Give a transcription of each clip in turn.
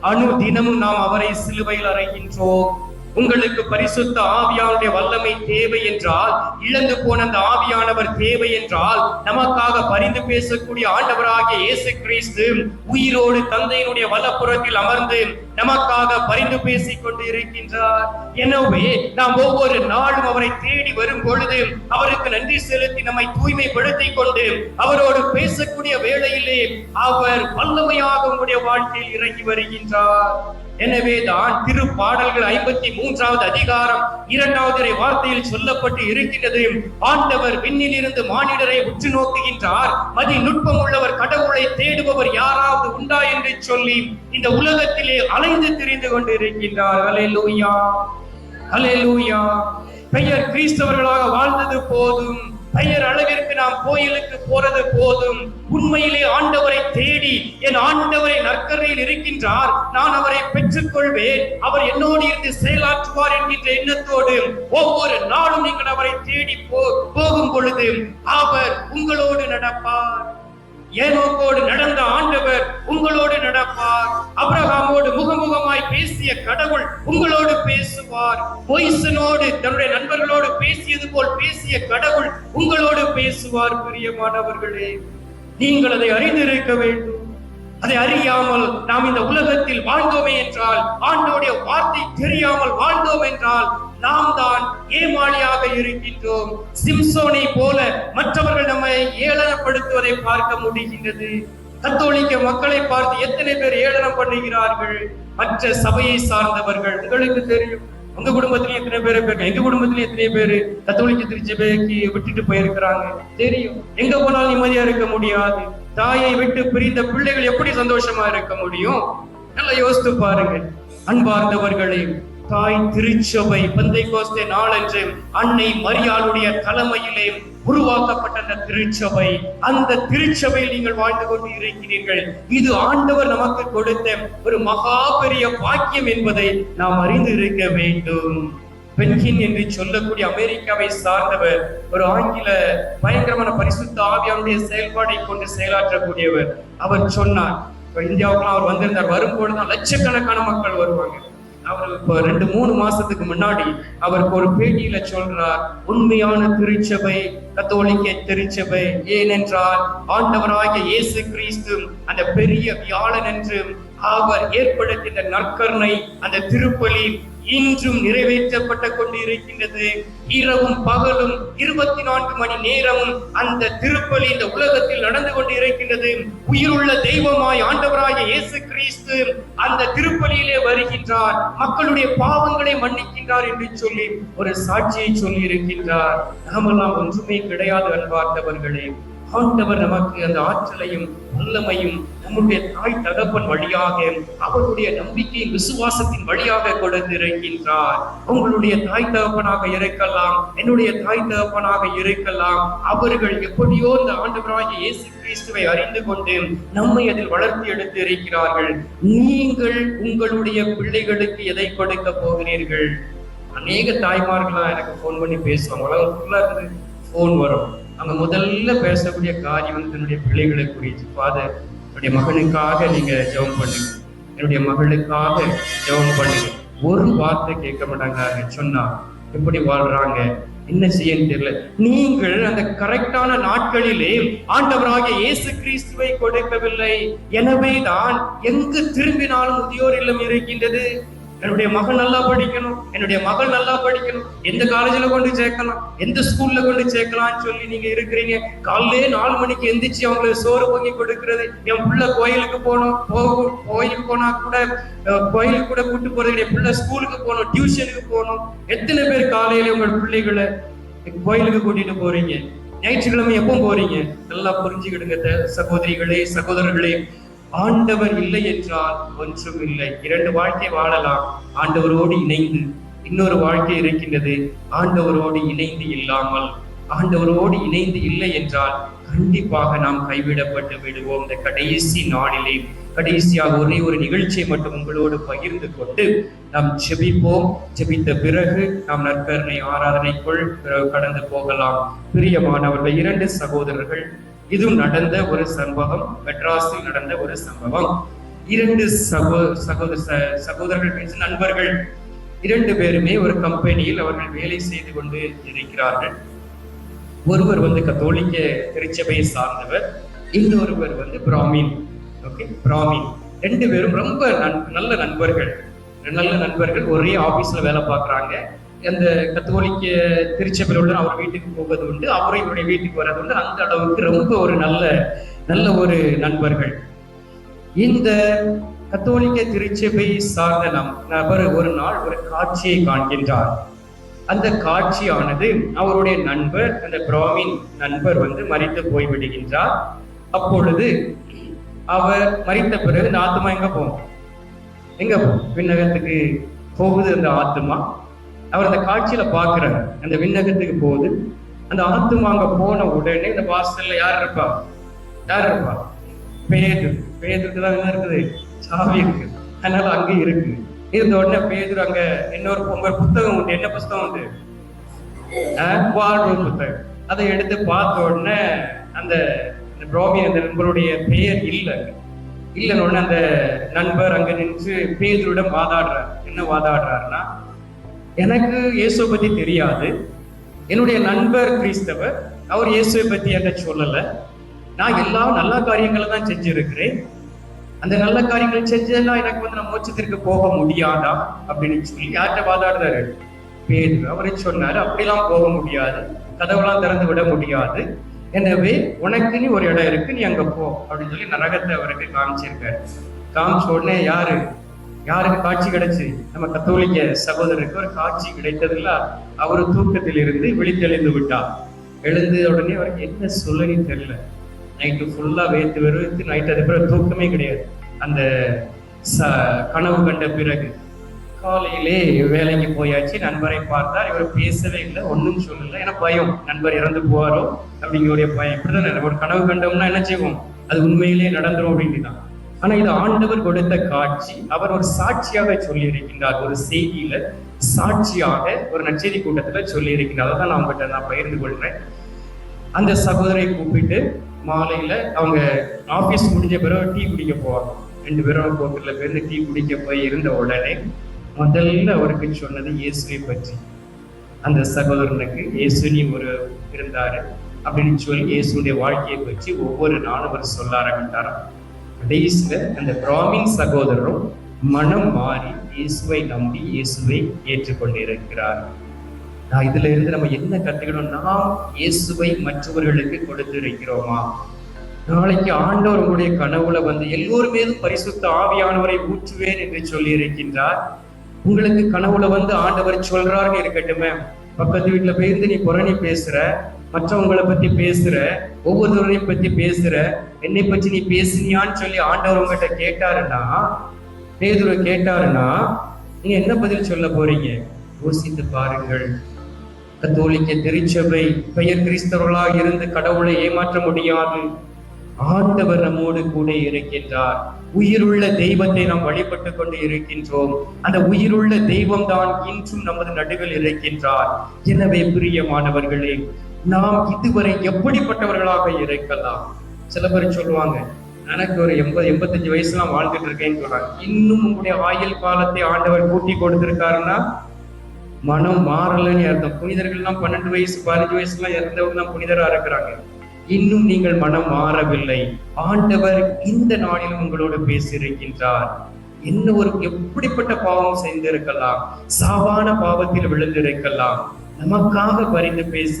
அணு தினமும் நாம் அவரை சிலுவையில் அறைகின்றோம். உங்களுக்கு பரிசுத்த ஆவியானுடைய வல்லமை தேவை என்றால் இழந்து போன அந்த ஆவியானவர் தேவை என்றால் நமக்காக பரிந்து பேசக்கூடிய ஆண்டவராகிய இயேசு கிறிஸ்து உயிரோடு தந்தையினுடைய வலப்புறத்தில் அமர்ந்து நமக்காக பரிந்து பேசிக் கொண்டு இருக்கின்றார் எனவே நாம் ஒவ்வொரு நாளும் அவரை தேடி வரும் பொழுது அவருக்கு நன்றி செலுத்தி நம்மை தூய்மைப்படுத்திக் கொண்டு அவரோடு பேசக்கூடிய வேளையிலே அவர் வல்லமையாக உங்களுடைய வாழ்க்கையில் இறங்கி வருகின்றார். எனவே தான் திரு பாடல்கள் ஐம்பத்தி மூன்றாவது அதிகாரம் இரண்டாவது வார்த்தையில் சொல்லப்பட்டு இருக்கின்றது ஆண்டவர் விண்ணில் இருந்து மானிடரை உற்று நோக்குகின்றார். மதி நுட்பம் உள்ளவர் கடவுளை தேடுபவர் யாராவது உண்டா என்று சொல்லி இந்த உலகத்திலே அலைந்து திரிந்து கொண்டு இருக்கின்றார் அலே லூயா அலே லூயா பெயர் கிறிஸ்தவர்களாக வாழ்ந்தது போதும். பெயர் அளவிற்கு நாம் கோயிலுக்கு போறது போதும். உண்மையிலே ஆண்டவரை தேடி என் ஆண்டவரை நற்கரையில் இருக்கின்றார். நான் அவரை பெற்றுக்கொள்வேன். அவர் என்னோடு இருந்து செயலாற்றுவார் என்கின்ற எண்ணத்தோடு ஒவ்வொரு நாளும் நீங்கள் அவரை தேடி போ போகும் பொழுது அவர் உங்களோடு நடப்பார். ஏனோக்கோடு நடந்த ஆண்டவர் உங்களோடு நடப்பார். அப்ரஹாமோடு முகமுகமாய் பேசிய கடவுள் உங்களோடு பேசுவார். பொய்சனோடு தன்னுடைய நண்பர்களோடு பேசியது போல் பேசிய கடவுள் உங்களோடு பேசுவார் பிரியமானவர்களே. நீங்கள் அதை அறிந்திருக்க வேண்டும். அதை அறியாமல் நாம் இந்த உலகத்தில் வாழ்ந்தோமே என்றால் ஆண்டோடைய வார்த்தை தெரியாமல் வாழ்ந்தோம் என்றால் நாம் தான் ஏமாளியாக இருக்கின்றோம். சிம்சோனை போல மற்றவர்கள் நம்மை ஏளனப்படுத்துவதை பார்க்க முடிகின்றது. கத்தோலிக்க மக்களை பார்த்து எத்தனை பேர் ஏளனம் பண்ணுகிறார்கள்? மற்ற சபையை சார்ந்தவர்கள். உங்களுக்கு தெரியும். உங்க குடும்பத்திலேயே எத்தனை பேர் இருக்காங்க? எங்க குடும்பத்திலயும் எத்தனை பேர் கத்தோலிக்க திருச்சபைக்கு விட்டுட்டு போயிருக்கிறாங்க? தெரியும். எங்க போனாலும் நிம்மதியா இருக்க முடியாது. தாயை விட்டு பிரிந்த பிள்ளைகள் எப்படி சந்தோஷமா இருக்க முடியும்? நல்லா யோசித்து பாருங்க அன்பார்ந்தவர்களே தாய் திருச்சபை பந்தை கோஸ்தே நாளன்று அன்னை மரியாளுடைய தலைமையிலே உருவாக்கப்பட்ட அந்த திருச்சபை. அந்த திருச்சபையில் நீங்கள் வாழ்ந்து கொண்டு இருக்கிறீர்கள். இது ஆண்டவர் நமக்கு கொடுத்த ஒரு மகா பெரிய பாக்கியம் என்பதை நாம் அறிந்து இருக்க வேண்டும். பென்கின் என்று சொல்லக்கூடிய அமெரிக்காவை சார்ந்தவர் ஒரு ஆங்கில பயங்கரமான பரிசுத்த ஆவியானுடைய செயல்பாடை கொண்டு செயலாற்றக்கூடியவர். அவர் சொன்னார் இப்ப இந்தியாவுக்குலாம் அவர் வந்திருந்தார். வரும்போதுதான் லட்சக்கணக்கான மக்கள் வருவாங்க. அவர் இப்ப ரெண்டு மூணு மாசத்துக்கு முன்னாடி அவருக்கு ஒரு பேட்டியில சொல்றார் உண்மையான திருச்சபை கத்தோலிக்க திருச்சபை ஏனென்றால் ஆண்டவராகிய இயேசு கிறிஸ்து அந்த பெரிய வியாழன் என்று அவர் ஏற்படுத்திய நற்கருணை அந்த திருப்பலி இன்றும் நிறைவேற்றப்பட்ட கொண்டு இருக்கின்றது இரவும் பகலும் இருபத்தி நான்கு மணி நேரமும் அந்த திருப்பலி இந்த உலகத்தில் நடந்து கொண்டு இருக்கின்றது உயிருள்ள தெய்வமாய் ஆண்டவராகிய இயேசு கிறிஸ்து அந்த திருப்பலியிலே வருகின்றார். மக்களுடைய பாவங்களை மன்னிக்கின்றார் என்று சொல்லி ஒரு சாட்சியை சொல்லி இருக்கின்றார் நாமெல்லாம் ஒன்றுமே கிடையாது அன்பார்ந்தவர்களே. ஆண்டவர் நமக்கு அந்த ஆற்றலையும் வல்லமையும் நம்முடைய தாய் தகப்பன் வழியாக அவருடைய நம்பிக்கையின் விசுவாசத்தின் வழியாக கொடுத்து இறங்கின்றார் உங்களுடைய தாய் தகப்பனாக இருக்கலாம் என்னுடைய தாய் தகப்பனாக இருக்கலாம் அவர்கள் எப்படியோ இந்த ஆண்டவராகிய இயேசு கிறிஸ்துவை அறிந்து கொண்டு நம்மை அதில் வளர்த்து எடுத்து இருக்கிறார்கள் நீங்கள் உங்களுடைய பிள்ளைகளுக்கு எதை கொடுக்க போகிறீர்கள்? அநேக தாய்மார்களா எனக்கு ஃபோன் பண்ணி பேசுவாங்க. உலகம் இருந்து ஃபோன் வரும். அவங்க முதல்ல பேசக்கூடிய காரியம் தன்னுடைய பிள்ளைகளை குறித்து. ஃபாதர் என்னுடைய மகனுக்காக நீங்க ஜெபம் பண்ணுங்க. என்னுடைய மகளுக்காக ஜெபம் பண்ணுங்க. ஒரு வார்த்தை கேட்க மாட்டாங்க சொன்னா எப்படி வாழ்றாங்க? என்ன செய்யன்னு தெரியல. நீங்கள் அந்த கரெக்டான நாட்களிலே ஆண்டவராக இயேசு கிறிஸ்துவை கொடுக்கவில்லை. எனவே தான் எங்கு திரும்பினாலும் முதியோர் இல்லம் இருக்கின்றது. என்னுடைய மகன் நல்லா படிக்கணும் என்னுடைய மகள் நல்லா படிக்கணும் எந்த காலேஜ்ல கொண்டு சேர்க்கலாம் எந்த ஸ்கூல்ல கொண்டு சேர்க்கலாம்னு சொல்லி நீங்க இருக்கிறீங்க. காலையிலே நாலு மணிக்கு எந்திரிச்சு அவங்களுக்கு சோறு பொங்கி கொடுக்கறது. என் பிள்ளை கோயிலுக்கு போகணும் போகும் கோயிலுக்கு போனா கூட கோயிலுக்கு கூட கூட்டு போறது என் பிள்ளை ஸ்கூலுக்கு போகணும் டியூஷனுக்கு போகணும். எத்தனை பேர் காலையில உங்கள் பிள்ளைகளை கோயிலுக்கு கூட்டிட்டு போறீங்க? ஞாயிற்றுக்கிழமை எப்போ போறீங்க? நல்லா புரிஞ்சுக்கிடுங்க சகோதரிகளே சகோதரர்களே. ஆண்டவர் இல்லை என்றால் ஒன்றும் இல்லை. இரண்டு வாழ்க்கை வாழலாம். ஆண்டவரோடு இணைந்து இன்னொரு வாழ்க்கை இருக்கின்றது. ஆண்டவரோடு இணைந்து இல்லாமல். ஆண்டவரோடு இணைந்து இல்லை என்றால் கண்டிப்பாக நாம் கைவிடப்பட்டு விடுவோம். இந்த கடைசி நாளிலே கடைசியாக ஒரே ஒரு நிகழ்ச்சியை மட்டும் உங்களோடு பகிர்ந்து கொண்டு நாம் ஜெபிப்போம். ஜெபித்த பிறகு நாம் நற்கருணை ஆராதனைக்குள் பிறகு கடந்து போகலாம். பிரியமானவர்கள் இரண்டு சகோதரர்கள் இதுவும் நடந்த ஒரு சம்பவம் மெட்ராஸில் நடந்த ஒரு சம்பவம். இரண்டு சகோ சகோதர ச- சகோதரர்கள் நண்பர்கள். இரண்டு பேருமே ஒரு கம்பெனியில் அவர்கள் வேலை செய்து கொண்டு இருக்கிறார்கள். ஒருவர் வந்து கத்தோலிக்க திருச்சபையை சார்ந்தவர் இன்னொருவர் வந்து பிராமின். ஓகே பிராமின். ரெண்டு பேரும் ரொம்ப நன்- நல்ல நண்பர்கள். நல்ல நண்பர்கள் ஒரே ஆபீஸ்ல வேலை பார்க்கறாங்க. அந்த கத்தோலிக்க திருச்சபையில் உள்ள அவர் வீட்டுக்கு போவது உண்டு அவரும் இவருடைய வீட்டுக்கு வர்றது உண்டு அந்த அளவுக்கு ரொம்ப ஒரு நல்ல நல்ல ஒரு நண்பர்கள். இந்த கத்தோலிக்க திருச்சபை சார்ந்த நம் நபர் ஒரு நாள் ஒரு காட்சியை காண்கின்றார். அந்த காட்சியானது அவருடைய நண்பர் அந்த பிராமின் நண்பர் வந்து மறித்து போய்விடுகின்றார். அப்பொழுது அவர் மறித்த பிறகு இந்த ஆத்மா எங்க போகும்? எங்க போகும்? விண்ணகத்துக்கு போகுது அந்த ஆத்மா அவர் அந்த காட்சியில பார்க்கிறார். அந்த விண்ணகத்துக்கு போகுது. அந்த ஆத்மா அங்க போன உடனே இந்த வாசல்ல யார் இருப்பா? யார் இருப்பா? பேது பேதுக்கு தான் என்ன இருக்குது? சாவி இருக்கு. அதனால அங்க இருக்கு. இருந்த உடனே பேதுரு அங்க இன்னொரு உங்க புத்தகம் உண்டு. என்ன புத்தகம் உண்டு? ஆஹ் வாழ்வு புத்தகம். அதை எடுத்து பார்த்த உடனே அந்த ரோமி அந்த நண்பருடைய பெயர் இல்லை. இல்லைன்னு உடனே அந்த நண்பர் அங்க நின்று பேதுருடன் வாதாடுறார். என்ன வாதாடுறாருன்னா எனக்கு இயேசுவை பத்தி தெரியாது. என்னுடைய நண்பர் கிறிஸ்தவர் அவர் இயேசுவை பத்தி என்ன சொல்லல. நான் எல்லா நல்ல காரியங்களை தான் செஞ்சிருக்கிறேன். அந்த நல்ல காரியங்கள் செஞ்சேன்னா எனக்கு வந்து நான் மோட்சத்திற்கு போக முடியாதா அப்படின்னு சொல்லி யார்கிட்ட வாதாடுறாரு? பேரு அவரை சொன்னாரு அப்படிலாம் போக முடியாது. கதவுலாம் திறந்து விட முடியாது. எனவே உனக்குன்னு ஒரு இடம் இருக்கு நீ அங்க போ. அப்படின்னு சொல்லி நரகத்தை அவருக்கு காமிச்சிருக்காரு. காமிச்ச உடனே யாரு? யாருக்கு காட்சி கிடைச்சு? நம்ம கத்தோலிக்க சகோதரருக்கு ஒரு காட்சி கிடைத்ததுல அவர் தூக்கத்தில் இருந்து விழித்தெழுந்து விட்டார். எழுந்த உடனே அவருக்கு என்ன சொல்லன்னு தெரியல. நைட்டு ஃபுல்லா வேத்து வெறுத்து நைட் அது பிறகு தூக்கமே கிடையாது. அந்த ச கனவு கண்ட பிறகு காலையிலே வேலைக்கு போயாச்சு. நண்பரை பார்த்தார். இவர் பேசவே இல்லை ஒன்றும் சொல்லல. ஏன்னா பயம். நண்பர் இறந்து போவாரோ அப்படிங்கிற பயம். இப்படிதான் ஒரு கனவு கண்டோம்னா என்ன செய்வோம்? அது உண்மையிலேயே நடந்துரும் அப்படின்னு தான் ஆனா இது ஆண்டவர் கொடுத்த காட்சி. அவர் ஒரு சாட்சியாக சொல்லி இருக்கின்றார் ஒரு செய்தியில சாட்சியாக ஒரு நச்செய்தி கூட்டத்துல சொல்லி இருக்கின்றார் அதான் நான் உங்ககிட்ட நான் பகிர்ந்து கொள்றேன். அந்த சகோதரை கூப்பிட்டு மாலையில அவங்க ஆபீஸ் முடிஞ்ச பிறகு டீ குடிக்க போவாங்க. ரெண்டு பேரும் கோட்டில் பேருந்து டீ குடிக்க போய் இருந்த உடனே முதல்ல அவருக்கு சொன்னது இயேசுவை பற்றி. அந்த சகோதரனுக்கு இயேசுனி ஒரு இருந்தாரு அப்படின்னு சொல்லி இயேசுடைய வாழ்க்கையை பற்றி ஒவ்வொரு நாளும் அவர் சொல்ல ஆரம்பித்தாராம். கடைசியில் அந்த பிராமின் சகோதரரும் மனம் மாறி இயேசுவை நம்பி இயேசுவை ஏற்றுக்கொண்டு இருக்கிறார் நான் இதுல இருந்து நம்ம என்ன கத்துக்கணும்? நாம் இயேசுவை மற்றவர்களுக்கு கொடுத்து இருக்கிறோமா நாளைக்கு ஆண்டவர் உங்களுடைய கனவுல வந்து எல்லோர் மீதும் பரிசுத்த ஆவியானவரை ஊற்றுவேன் என்று சொல்லி இருக்கின்றார் உங்களுக்கு கனவுல வந்து ஆண்டவர் சொல்றாருன்னு இருக்கட்டுமே. பக்கத்து வீட்டுல போயிருந்து நீ புறணி பேசுற. மற்றவங்களை பத்தி பேசுற ஒவ்வொருவரையும் பத்தி பேசுற என்னை பத்தி நீ பேசினியான்னு சொல்லி ஆண்டவர் உங்ககிட்ட கேட்டாருன்னா பேதுரு கேட்டாருன்னா நீங்க என்ன பதில் சொல்ல போறீங்க? யோசித்து பாருங்கள். கத்தோலிக்க திருச்சபை பெயர் கிறிஸ்தவர்களாக இருந்து கடவுளை ஏமாற்ற முடியாது. ஆண்டவர் நம்மோடு கூட இருக்கின்றார். உயிருள்ள தெய்வத்தை நாம் வழிபட்டு கொண்டு இருக்கின்றோம். அந்த உயிருள்ள தெய்வம் தான் இன்றும் நமது நடுவில் இருக்கின்றார். எனவே பிரியமானவர்களே நாம் இதுவரை எப்படிப்பட்டவர்களாக இருக்கலாம்? சில பேர் சொல்லுவாங்க எனக்கு ஒரு எண்பது எண்பத்தஞ்சு வயசுலாம் வாழ்ந்துட்டு இருக்கேன்னு சொல்றாங்க. இன்னும் உங்களுடைய ஆயுள் காலத்தை ஆண்டவர் கூட்டி கொடுத்திருக்காருன்னா மனம் மாறலன்னு அர்த்தம். புனிதர்கள்லாம் பன்னெண்டு வயசு பதினஞ்சு வயசுலாம் இறந்தவங்க தான் புனிதரா இருக்கிறாங்க. இன்னும் நீங்கள் மனம் மாறவில்லை. ஆண்டவர் இந்த நாளிலும் உங்களோடு பேசியிருக்கின்றார். என்ன ஒரு எப்படிப்பட்ட பாவம் செய்திருக்கலாம்? சாவான பாவத்தில் விழுந்திருக்கலாம். நமக்காக பரிந்து பேச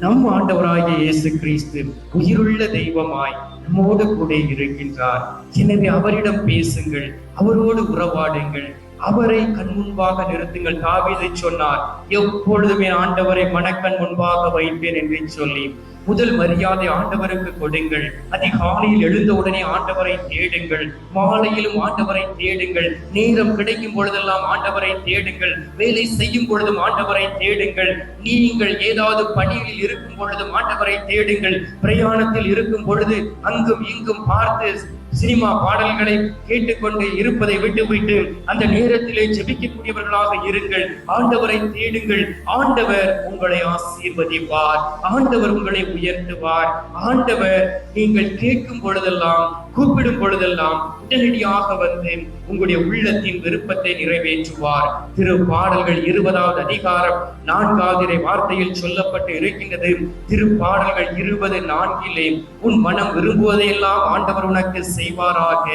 நம் ஆண்டவராகிய இயேசு கிறிஸ்து உயிருள்ள தெய்வமாய் நம்மோடு கூட இருக்கின்றார். எனவே அவரிடம் பேசுங்கள் அவரோடு உறவாடுங்கள். அவரை கண் முன்பாக நிறுத்துங்கள். தாவிதை சொன்னார் எப்பொழுதுமே ஆண்டவரை மனக்கண் முன்பாக வைப்பேன் என்று சொல்லி முதல் மரியாதை ஆண்டவருக்கு கொடுங்கள். அதிகாலையில் எழுந்த உடனே ஆண்டவரை தேடுங்கள். மாலையிலும் ஆண்டவரை தேடுங்கள். நேரம் கிடைக்கும் பொழுதெல்லாம் ஆண்டவரை தேடுங்கள். வேலை செய்யும் பொழுதும் ஆண்டவரை தேடுங்கள். நீங்கள் ஏதாவது பணியில் இருக்கும் பொழுதும் ஆண்டவரை தேடுங்கள். பிரயாணத்தில் இருக்கும் பொழுது அங்கும் இங்கும் பார்த்து சினிமா பாடல்களை கேட்டுக்கொண்டு இருப்பதை விட்டுவிட்டு அந்த நேரத்திலே ஜெபிக்கக்கூடியவர்களாக இருங்கள். ஆண்டவரை தேடுங்கள். ஆண்டவர் உங்களை ஆசீர்வதிப்பார். ஆண்டவர் உங்களை உயர்த்துவார். ஆண்டவர் நீங்கள் கேட்கும் பொழுதெல்லாம் கூப்பிடும் பொழுதெல்லாம் உடனடியாக வந்து உங்களுடைய உள்ளத்தின் விருப்பத்தை நிறைவேற்றுவார். திரு பாடல்கள் இருபதாவது அதிகாரம் நான்காவது வார்த்தையில் சொல்லப்பட்டு இருக்கின்றது. திரு பாடல்கள் இருபது நான்கிலே உன் மனம் விரும்புவதையெல்லாம் ஆண்டவர் உனக்கு செய்வாராக.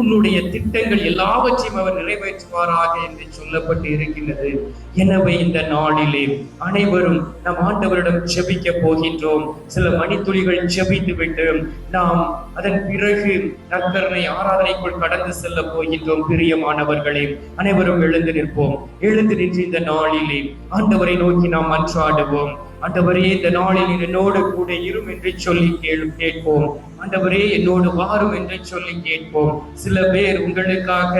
உன்னுடைய திட்டங்கள் எல்லாவற்றையும் அவர் நிறைவேற்றுவாராக என்று சொல்லப்பட்டு இருக்கின்றது. எனவே இந்த நாளிலே அனைவரும் நம் ஆண்டவரிடம் செபிக்க போகின்றோம். சில மணித்துளிகள் செபித்து விட்டு நாம் அதன் பிறகு நற்கருணை ஆராதனைக்குள் கடந்து செல்ல போகின்றோம் பிரியமானவர்களே. அனைவரும் எழுந்து நிற்போம். எழுந்து நின்று இந்த நாளிலே ஆண்டவரை நோக்கி நாம் மன்றாடுவோம். ஆண்டவரே இந்த நாளில் என்னோடு கூட இரும் என்று சொல்லி கேள் கேட்போம். ஆண்டவரே என்னோடு வாரும் என்று சொல்லி கேட்போம். சில பேர் உங்களுக்காக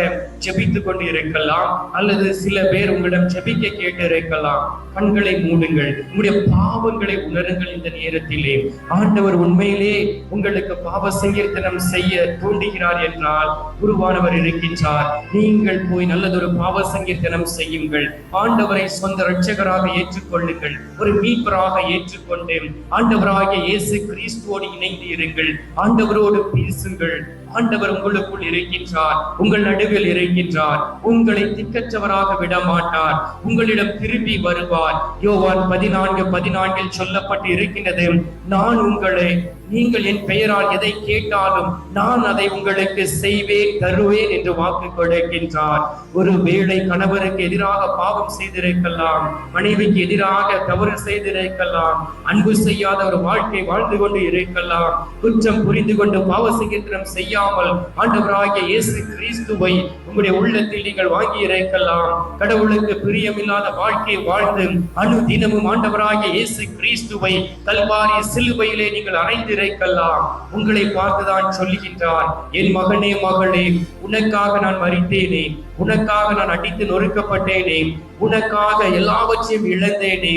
ஜெபித்து கொண்டு இருக்கலாம் அல்லது சில பேர் உங்களிடம் ஜெபிக்க கேட்டு இருக்கலாம் கண்களை மூடுங்கள் உங்களுடைய பாவங்களை உணருங்கள் இந்த நேரத்திலே. ஆண்டவர் உண்மையிலே உங்களுக்கு பாவ சங்கீர்த்தனம் செய்ய தூண்டுகிறார் என்றால் குருவானவர் இருக்கின்றார். நீங்கள் போய் நல்லதொரு பாவ சங்கீர்த்தனம் செய்யுங்கள். ஆண்டவரை சொந்த ரட்சகராக ஏற்றுக்கொள்ளுங்கள். ஒரு மீட்பராக ஏற்றுக்கொண்டு ஆண்டவராகிய இயேசு கிறிஸ்துவோடு இணைந்து இருங்கள். ஆண்டவரோடு பேசுங்கள். ஆண்டவர் உங்களுக்குள் இருக்கின்றார். உங்கள் நடுவில் இருக்கின்றார். உங்களை திக்கற்றவராக விட மாட்டார் உங்களிடம் திரும்பி வருவார். யோவான் பதினான்கு பதினான்கில் சொல்லப்பட்டு இருக்கின்றது நான் உங்களை நீங்கள் என் பெயரால் எதை கேட்டாலும் நான் அதை உங்களுக்கு செய்வேன் தருவேன் என்று வாக்கு கொடுக்கின்றார். ஒரு வேளை கணவருக்கு எதிராக பாவம் செய்திருக்கலாம் மனைவிக்கு எதிராக தவறு செய்திருக்கலாம் அன்பு செய்யாத ஒரு வாழ்க்கை வாழ்ந்து கொண்டு இருக்கலாம் குற்றம் புரிந்து கொண்டு பாவ சிகித்திரம் செய்யாமல் ஆண்டவராகிய இயேசு கிறிஸ்துவை உங்களுடைய உள்ளத்தில் நீங்கள் வாங்கி இருக்கலாம் கடவுளுக்கு பிரியமில்லாத வாழ்க்கை வாழ்ந்து அணு தினமும் ஆண்டவராகிய இயேசு கிறிஸ்துவை கல்வாரி சிலுவையிலே நீங்கள் அறைந்திருக்கலாம் உங்களை பார்த்துதான் சொல்லுகின்றான். என் மகனே மகளே உனக்காக நான் மறித்தேனே. உனக்காக நான் அடித்து நொறுக்கப்பட்டேனே உனக்காக எல்லாவற்றையும் இழந்தேனே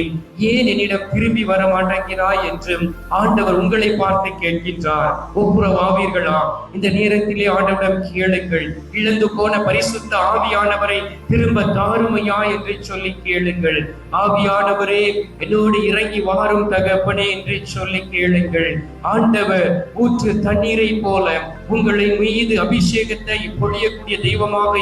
ஏன் என்னிடம் திரும்பி வர மாட்டேங்கிறாய் என்று ஆண்டவர் உங்களை பார்த்து கேட்கின்றார். ஒப்புரவாவீர்களா? இந்த நேரத்திலே ஆண்டவரிடம் கேளுங்கள். இழந்து போன பரிசுத்த ஆவியானவரை திரும்ப தாருமையா என்று சொல்லி கேளுங்கள். ஆவியானவரே என்னோடு இறங்கி வாரும் தகப்பனே என்று சொல்லி கேளுங்கள். ஆண்டவர் ஊற்று தண்ணீரை போல உங்களை மீது அபிஷேகத்தை பொழியக்கூடிய தெய்வமாக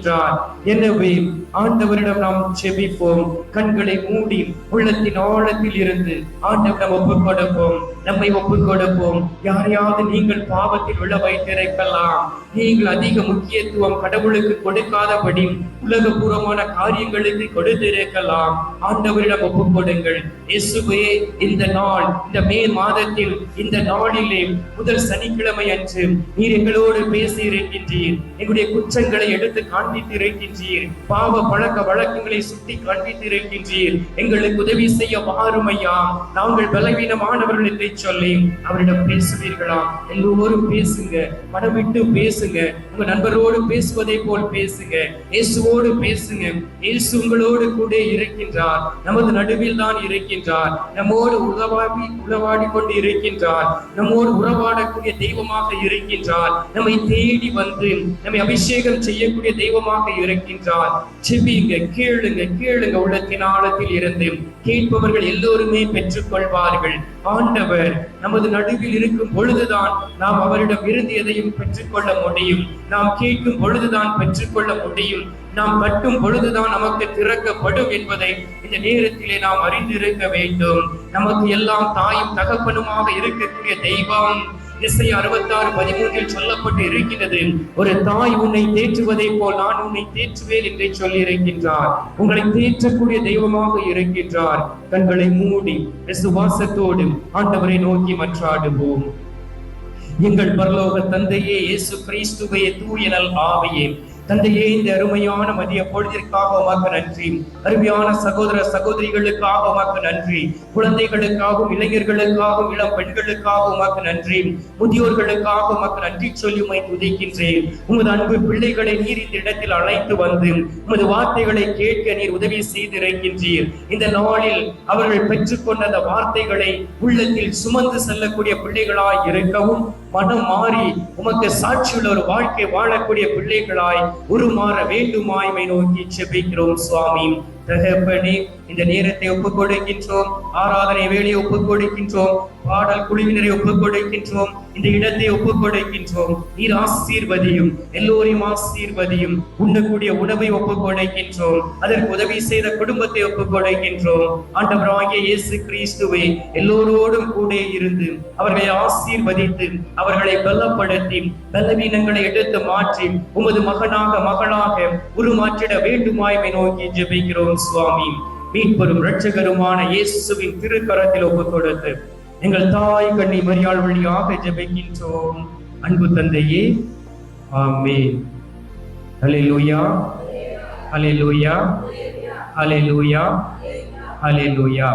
என்றார் எனவே ஆண்டவரிடம் நாம் செபிப்போம். கண்களை மூடி உள்ளத்தின் ஆழத்தில் இருந்து ஆண்டவரிடம் ஒப்பு கொடுப்போம் நம்மை ஒப்பு கொடுப்போம் யாரையாவது நீங்கள் பாவத்தில் விழ வைத்திருக்கலாம். நீங்கள் அதிக முக்கியத்துவம் கடவுளுக்கு கொடுக்காதபடி உலகபூர்வமான காரியங்களுக்கு கொடுத்திருக்கலாம். ஆண்டவரிடம் ஒப்பு கொடுங்கள் இயேசுவே இந்த நாள் இந்த மே மாதத்தில் இந்த நாளிலே முதல் சனிக்கிழமை அன்று நீர் எங்களோடு பேசி இருக்கின்றீர். எங்களுடைய குற்றங்களை எடுத்து காண்பித்து காண்பித்திருக்கின்றீர் பாவ பழக்க வழக்கங்களை சுட்டி காண்பித்திருக்கின்றீர் எங்களுக்கு உதவி செய்ய மாறுமையா? நாங்கள் பலவீனமானவர்கள் என்று சொல்லி அவரிடம் பேசுவீர்களா? எல்லோரும் பேசுங்க. மனமிட்டு பேசுங்க. உங்க நண்பரோடு பேசுவதை போல் பேசுங்க. இயேசுவோடு பேசுங்க. இயேசு உங்களோடு கூட இருக்கின்றார். நமது நடுவில் தான் இருக்கின்றார். நம்மோடு உறவாடி உறவாடி கொண்டு இருக்கின்றார். நம்மோடு உறவாடக்கூடிய தெய்வமாக இருக்கின்றார். நம்மை தேடி வந்து நம்மை அபிஷேகம் செய்யக்கூடிய தெய்வம் தெய்வமாக இருக்கின்றார் செபிங்க கேளுங்க கேளுங்க உள்ளத்தின் ஆழத்தில் இருந்து கேட்பவர்கள் எல்லோருமே பெற்றுக் கொள்வார்கள் ஆண்டவர் நமது நடுவில் இருக்கும் பொழுதுதான் நாம் அவரிடம் இருந்து எதையும் பெற்றுக்கொள்ள முடியும். நாம் கேட்கும் பொழுதுதான் பெற்றுக்கொள்ள முடியும். நாம் கட்டும் பொழுதுதான் நமக்கு திறக்கப்படும் என்பதை இந்த நேரத்திலே நாம் அறிந்திருக்க வேண்டும். நமக்கு எல்லாம் தாயும் தகப்பனுமாக இருக்கக்கூடிய தெய்வம். இசை அறுபத்தாறு பதிமூன்றில் சொல்லப்பட்டு இருக்கிறது ஒரு தாய் உன்னை தேற்றுவதை போல் நான் உன்னை தேற்றுவேன் என்று சொல்லி இருக்கின்றார் உங்களை தேற்றக்கூடிய தெய்வமாக இருக்கின்றார். கண்களை மூடி விசுவாசத்தோடு ஆண்டவரை நோக்கி மன்றாடுவோம் எங்கள் பரலோக தந்தையே இயேசு கிறிஸ்துவே தூயனல் ஆவையே. தந்தையே இந்த அருமையான மதிய பொழுதிற்காக உமக்கு நன்றி. அருமையான சகோதர சகோதரிகளுக்காக உமக்கு நன்றி. குழந்தைகளுக்காகவும் இளைஞர்களுக்காகவும் இளம் பெண்களுக்காக உமக்கு நன்றி. முதியோர்களுக்காக உமக்கு நன்றி சொல்லி உமை துதிக்கின்றேன். உமது அன்பு பிள்ளைகளை நீர் இந்த இடத்தில் அழைத்து வந்து உமது வார்த்தைகளை கேட்க நீர் உதவி செய்திருக்கின்றீர். இந்த நாளில் அவர்கள் பெற்றுக்கொண்ட அந்த வார்த்தைகளை உள்ளத்தில் சுமந்து செல்லக்கூடிய பிள்ளைகளாய் இருக்கவும் மனம் மாறி உமக்கு சாட்சியுள்ள ஒரு வாழ்க்கை வாழக்கூடிய பிள்ளைகளாய் உருமாற வேண்டுமாய்மை நோக்கி செபிக்கிறோம் சுவாமி. தகப்பனே இந்த நேரத்தை ஒப்புக் கொடுக்கின்றோம். ஆராதனை வேலையை ஒப்புக் கொடுக்கின்றோம். பாடல் குழுவினரை ஒப்புக் கொடுக்கின்றோம். இந்த இடத்தை ஒப்புக் கொடுக்கின்றோம். நீர் ஆசீர்வதியும் எல்லோரையும் ஆசீர்வதியும். உண்ணக்கூடிய உணவை ஒப்புக் கொடுக்கின்றோம். அதற்கு உதவி செய்த குடும்பத்தை ஒப்புக் கொடுக்கின்றோம். ஆண்டவராகிய இயேசு கிறிஸ்துவை எல்லோரோடும் கூட இருந்து அவர்களை ஆசீர்வதித்து அவர்களை பலப்படுத்தி பலவீனங்களை எடுத்து மாற்றி உமது மகனாக மகளாக உருமாற்றிட வேண்டுமாய்மை நோக்கி ஜெபிக்கிறோம். சுவாமி மீட்பரும் இரட்சகருமான இயேசுவின் திருக்கரத்தில் ஒப்பு கொடுத்து எங்கள் தாய் கண்ணி மரியாள் வழியாக ஜெபிக்கின்றோம். அன்பு தந்தையே ஆமென். ஹalleluya ஹalleluya ஹalleluya ஹalleluya.